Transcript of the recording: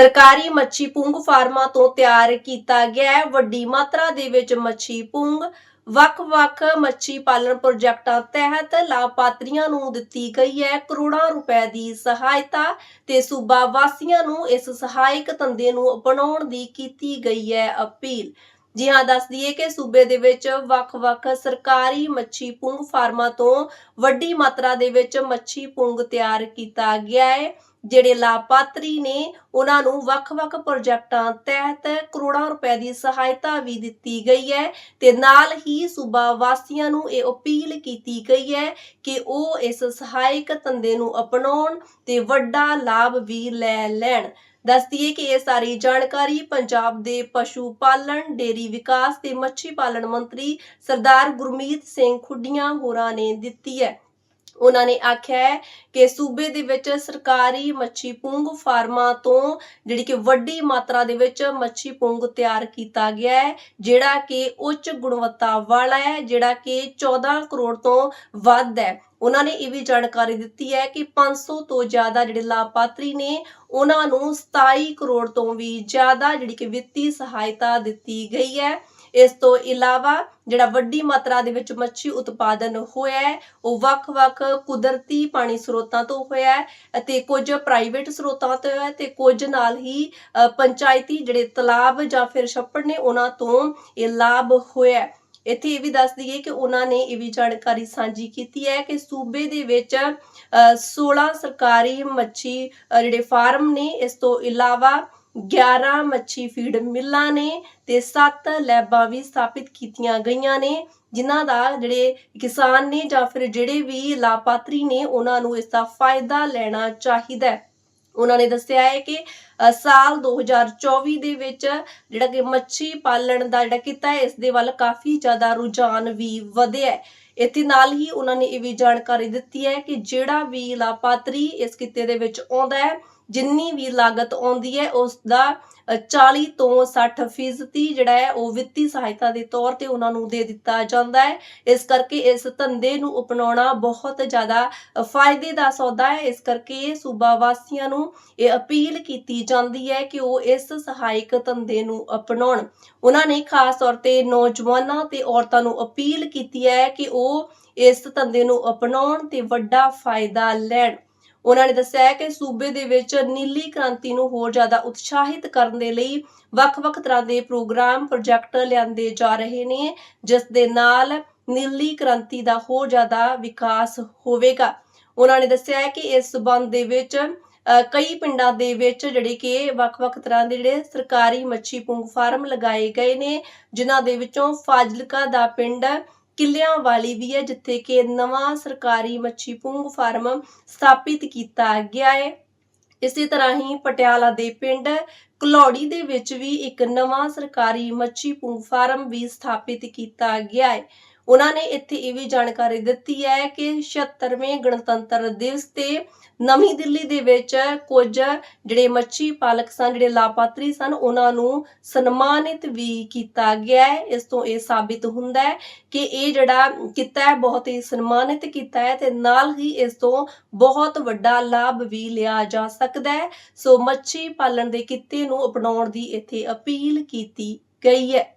ਸਰਕਾਰੀ ਮੱਛੀ ਪੁੰਗ ਫਾਰਮਾਂ ਤੋਂ ਤਿਆਰ ਕੀਤਾ ਗਿਆ ਹੈ। ਵੱਡੀ ਮਾਤਰਾ ਦੇ ਵਿੱਚ ਮੱਛੀ ਪੁੰਗ, ਵੱਖ-ਵੱਖ ਮੱਛੀ ਪਾਲਣ ਪ੍ਰੋਜੈਕਟਾਂ ਤਹਿਤ ਲਾਭਪਾਤਰੀਆਂ ਨੂੰ ਦਿੱਤੀ ਗਈ ਹੈ। ਕਰੋੜਾਂ ਰੁਪਏ ਦੀ ਸਹਾਇਤਾ ਤੇ ਸੂਬਾ ਵਾਸੀਆਂ ਨੂੰ ਇਸ ਸਹਾਇਕ ਧੰਦੇ ਨੂੰ ਅਪਣਾਉਣ ਦੀ ਕੀਤੀ ਗਈ ਹੈ ਅਪੀਲ। ਜੀ ਹਾਂ, ਦੱਸ ਦਈਏ ਕਿ ਸੂਬੇ ਦੇ ਵਿੱਚ ਵੱਖ-ਵੱਖ ਸਰਕਾਰੀ ਮੱਛੀ ਪੁੰਗ ਫਾਰਮਾਂ ਤੋਂ ਵੱਡੀ ਮਾਤਰਾ ਦੇ ਵਿੱਚ ਮੱਛੀ ਪੁੰਗ ਤਿਆਰ ਕੀਤਾ ਗਿਆ ਹੈ। ਜਿਹੜੇ ਲਾਭਪਾਤਰੀ ਨੇ, ਉਹਨਾਂ ਨੂੰ ਵੱਖ-ਵੱਖ ਪ੍ਰੋਜੈਕਟਾਂ ਤਹਿਤ ਕਰੋੜਾਂ ਰੁਪਏ ਦੀ ਸਹਾਇਤਾ ਵੀ ਦਿੱਤੀ ਗਈ ਹੈ ਤੇ ਨਾਲ ਹੀ ਸੂਬਾ ਵਾਸੀਆਂ ਨੂੰ ਇਹ ਅਪੀਲ ਕੀਤੀ ਗਈ ਹੈ ਕਿ ਉਹ ਇਸ ਸਹਾਇਕ ਧੰਦੇ ਨੂੰ ਅਪਣਾਉਣ ਤੇ ਵੱਡਾ ਲਾਭ ਵੀ ਲੈ ਲੈਣ। ਦੱਸਦੀਏ ਕਿ ਇਹ ਸਾਰੀ ਜਾਣਕਾਰੀ ਪੰਜਾਬ ਦੇ ਪਸ਼ੂ ਪਾਲਣ ਡੇਰੀ ਵਿਕਾਸ ਤੇ ਮੱਛੀ ਪਾਲਣ ਮੰਤਰੀ ਸਰਦਾਰ ਗੁਰਮੀਤ ਸਿੰਘ ਖੁੱਡੀਆਂ ਹੋਰਾਂ ਨੇ ਦਿੱਤੀ ਹੈ ਉਹਨਾਂ ਨੇ ਆਖਿਆ ਹੈ ਕਿ ਸੂਬੇ ਦੇ ਵਿੱਚ ਸਰਕਾਰੀ ਮੱਛੀ ਪੁੰਗ ਫਾਰਮਾਂ ਤੋਂ ਜਿਹੜੀ ਕਿ ਵੱਡੀ ਮਾਤਰਾ ਦੇ ਵਿੱਚ ਮੱਛੀ ਪੁੰਗ ਤਿਆਰ ਕੀਤਾ ਗਿਆ ਹੈ ਜਿਹੜਾ ਕਿ ਉੱਚ ਗੁਣਵੱਤਾ ਵਾਲਾ ਹੈ ਜਿਹੜਾ ਕਿ 14 ਕਰੋੜ ਤੋਂ ਵੱਧ ਹੈ ਉਹਨਾਂ ਨੇ ਇਹ ਵੀ ਜਾਣਕਾਰੀ ਦਿੱਤੀ ਹੈ ਕਿ 500 ਤੋਂ ਜ਼ਿਆਦਾ ਜਿਹੜੇ ਲਾਭਪਾਤਰੀ ਨੇ, ਉਹਨਾਂ ਨੂੰ 27 ਕਰੋੜ ਤੋਂ ਵੀ ਜ਼ਿਆਦਾ ਜਿਹੜੀ ਕਿ ਵਿੱਤੀ ਸਹਾਇਤਾ ਦਿੱਤੀ ਗਈ ਹੈ ਇਸ ਤੋਂ ਇਲਾਵਾ ਜਿਹੜਾ ਵੱਡੀ ਮਾਤਰਾ ਦੇ ਵਿੱਚ ਮੱਛੀ ਉਤਪਾਦਨ ਹੋਇਆ ਹੈ, ਉਹ ਵੱਖ-ਵੱਖ ਕੁਦਰਤੀ ਪਾਣੀ ਸਰੋਤਾਂ ਤੋਂ ਹੋਇਆ ਹੈ ਅਤੇ ਕੁਝ ਪ੍ਰਾਈਵੇਟ ਸਰੋਤਾਂ ਤੋਂ ਹੋਇਆ ਤੇ ਕੁਝ ਨਾਲ ਹੀ ਪੰਚਾਇਤੀ ਜਿਹੜੇ ਤਲਾਬ ਜਾਂ ਫਿਰ ਛੱਪੜ ਨੇ, ਉਹਨਾਂ ਤੋਂ ਇਹ ਲਾਭ ਹੋਇਆ ਹੈ। ਇੱਥੇ ਇਹ ਵੀ ਦੱਸ ਦਈਏ ਕਿ ਉਹਨਾਂ ਨੇ ਇਹ ਵੀ ਜਾਣਕਾਰੀ ਸਾਂਝੀ ਕੀਤੀ ਹੈ ਕਿ ਸੂਬੇ ਦੇ ਵਿੱਚ ਅ, 16 ਸਰਕਾਰੀ ਮੱਛੀ ਜਿਹੜੇ ਫਾਰਮ ਨੇ ਇਸ ਤੋਂ ਇਲਾਵਾ 11 ਮੱਛੀ ਫੀਡ ਮਿੱਲਾਂ ਨੇ ਤੇ 7 ਲੈਬਾਂ ਵੀ ਸਥਾਪਿਤ ਕੀਤੀਆਂ ਗਈਆਂ ਨੇ ਜਿਨ੍ਹਾਂ ਦਾ ਜਿਹੜੇ ਕਿਸਾਨ ਨੇ ਜਾਂ ਫਿਰ ਜਿਹੜੇ ਵੀ ਲਾਭਪਾਤਰੀ ਨੇ ਉਹਨਾਂ ਨੂੰ ਇਸ ਦਾ ਫਾਇਦਾ ਲੈਣਾ ਚਾਹੀਦਾ ਹੈ। ਉਹਨਾਂ ਨੇ ਦੱਸਿਆ ਹੈ ਕਿ ਅ, ਸਾਲ 2024 ਦੇ ਵਿੱਚ ਜਿਹੜਾ ਕਿ ਮੱਛੀ ਪਾਲਣ ਦਾ ਜਿਹੜਾ ਕਿੱਤਾ ਹੈ ਇਸ ਦੇ ਵੱਲ ਕਾਫੀ ਜ਼ਿਆਦਾ ਰੁਝਾਨ ਵੀ ਵਧਿਆ ਹੈ। ਇੱਥੇ ਨਾਲ ਹੀ ਉਹਨਾਂ ਨੇ ਇਹ ਵੀ ਜਾਣਕਾਰੀ ਦਿੱਤੀ ਹੈ ਕਿ ਜਿਹੜਾ ਵੀ ਲਾਭਪਾਤਰੀ ਇਸ ਕਿੱਤੇ ਦੇ ਵਿੱਚ ਆਉਂਦਾ ਹੈ, ਜਿੰਨੀ ਵੀ ਲਾਗਤ ਆਉਂਦੀ ਹੈ ਉਸ ਦਾ 40 ਤੋਂ 60 ਫੀਸਦੀ ਜਿਹੜਾ ਹੈ, ਉਹ ਵਿੱਤੀ ਸਹਾਇਤਾ ਦੇ ਤੌਰ ਤੇ ਉਹਨਾਂ ਨੂੰ ਦੇ ਦਿੱਤਾ ਜਾਂਦਾ ਹੈ। ਇਸ ਕਰਕੇ ਇਸ ਧੰਦੇ ਨੂੰ ਅਪਣਾਉਣਾ ਬਹੁਤ ਜ਼ਿਆਦਾ ਫਾਇਦੇ ਦਾ ਸੌਦਾ ਹੈ। ਇਸ ਕਰਕੇ ਸੂਬਾ ਵਾਸੀਆਂ ਨੂੰ ਇਹ ਅਪੀਲ ਕੀਤੀ ਜਾਂਦੀ ਹੈ ਕਿ ਉਹ ਇਸ ਸਹਾਇਕ ਧੰਦੇ ਨੂੰ ਅਪਣਾਉਣ। ਉਹਨਾਂ ਨੇ ਖਾਸ ਤੌਰ ਤੇ ਨੌਜਵਾਨਾਂ ਤੇ ਔਰਤਾਂ ਨੂੰ ਅਪੀਲ ਕੀਤੀ ਹੈ ਕਿ ਉਹ ਇਸ ਧੰਦੇ ਨੂੰ ਅਪਣਾਉਣ ਤੇ ਵੱਡਾ ਫਾਇਦਾ ਲੈਣ। ਉਹਨਾਂ ਨੇ ਦੱਸਿਆ ਕਿ ਸੂਬੇ ਦੇ ਵਿੱਚ ਨੀਲੀ ਕ੍ਰਾਂਤੀ ਨੂੰ ਹੋਰ ਜ਼ਿਆਦਾ ਉਤਸ਼ਾਹਿਤ ਕਰਨ ਦੇ ਲਈ ਵੱਖ-ਵੱਖ ਤਰ੍ਹਾਂ ਦੇ ਪ੍ਰੋਗਰਾਮ, ਪ੍ਰੋਜੈਕਟ ਲਿਆਂਦੇ ਜਾ ਰਹੇ ਨੇ, ਜਿਸ ਦੇ ਨਾਲ ਨੀਲੀ ਕ੍ਰਾਂਤੀ ਦਾ ਹੋਰ ਜ਼ਿਆਦਾ ਵਿਕਾਸ ਹੋਵੇਗਾ। ਉਹਨਾਂ ਨੇ ਦੱਸਿਆ ਕਿ ਇਸ ਸਬੰਧ ਦੇ ਵਿੱਚ ਕਈ ਪਿੰਡਾਂ ਦੇ ਵਿੱਚ ਜਿਹੜੇ ਕਿ ਵੱਖ-ਵੱਖ ਤਰ੍ਹਾਂ ਦੇ ਜਿਹੜੇ ਸਰਕਾਰੀ ਮੱਛੀ ਪੁੰਗ ਫਾਰਮ ਲਗਾਏ ਗਏ ਨੇ, ਜਿਨ੍ਹਾਂ ਦੇ ਵਿੱਚੋਂ ਫਾਜ਼ਿਲਕਾ ਦਾ ਪਿੰਡ ਕਿੱਲਿਆਂ ਵਾਲੀ ਵੀ ਹੈ, ਜਿੱਥੇ ਕਿ ਨਵਾਂ ਸਰਕਾਰੀ ਮੱਛੀ ਪੁੰਗ ਫਾਰਮ ਸਥਾਪਿਤ ਕੀਤਾ ਗਿਆ ਹੈ। ਇਸੇ ਤਰ੍ਹਾਂ ਹੀ ਪਟਿਆਲਾ ਦੇ ਪਿੰਡ ਕਲੌੜੀ ਦੇ ਵਿੱਚ ਵੀ ਇੱਕ ਨਵਾਂ ਸਰਕਾਰੀ ਮੱਛੀ ਪੁੰਗ ਫਾਰਮ ਵੀ ਸਥਾਪਿਤ ਕੀਤਾ ਗਿਆ ਹੈ। ਉਹਨਾਂ ਨੇ ਇੱਥੇ ਇਹ ਵੀ ਜਾਣਕਾਰੀ ਦਿੱਤੀ ਹੈ ਕਿ 76ਵੇਂ ਗਣਤੰਤਰ ਦਿਵਸ ਤੇ ਨਵੀਂ ਦਿੱਲੀ ਦੇ ਵਿੱਚ ਕੁਝ ਜਿਹੜੇ ਮੱਛੀ ਪਾਲਕ ਸਨ, ਜਿਹੜੇ ਲਾਭਪਾਤਰੀ ਸਨ, ਉਹਨਾਂ ਨੂੰ ਸਨਮਾਨਿਤ ਵੀ ਕੀਤਾ ਗਿਆ ਹੈ। ਇਸ ਤੋਂ ਇਹ ਸਾਬਿਤ ਹੁੰਦਾ ਹੈ ਕਿ ਇਹ ਜਿਹੜਾ ਕੀਤਾ ਹੈ, ਬਹੁਤ ਹੀ ਸਨਮਾਨਿਤ ਕੀਤਾ ਹੈ ਤੇ ਨਾਲ ਹੀ ਇਸ ਤੋਂ ਬਹੁਤ ਵੱਡਾ ਲਾਭ ਵੀ ਲਿਆ ਜਾ ਸਕਦਾ ਹੈ। ਸੋ ਮੱਛੀ ਪਾਲਣ ਦੇ ਕਿੱਤੇ ਨੂੰ ਅਪਣਾਉਣ ਦੀ ਇੱਥੇ ਅਪੀਲ ਕੀਤੀ ਗਈ ਹੈ।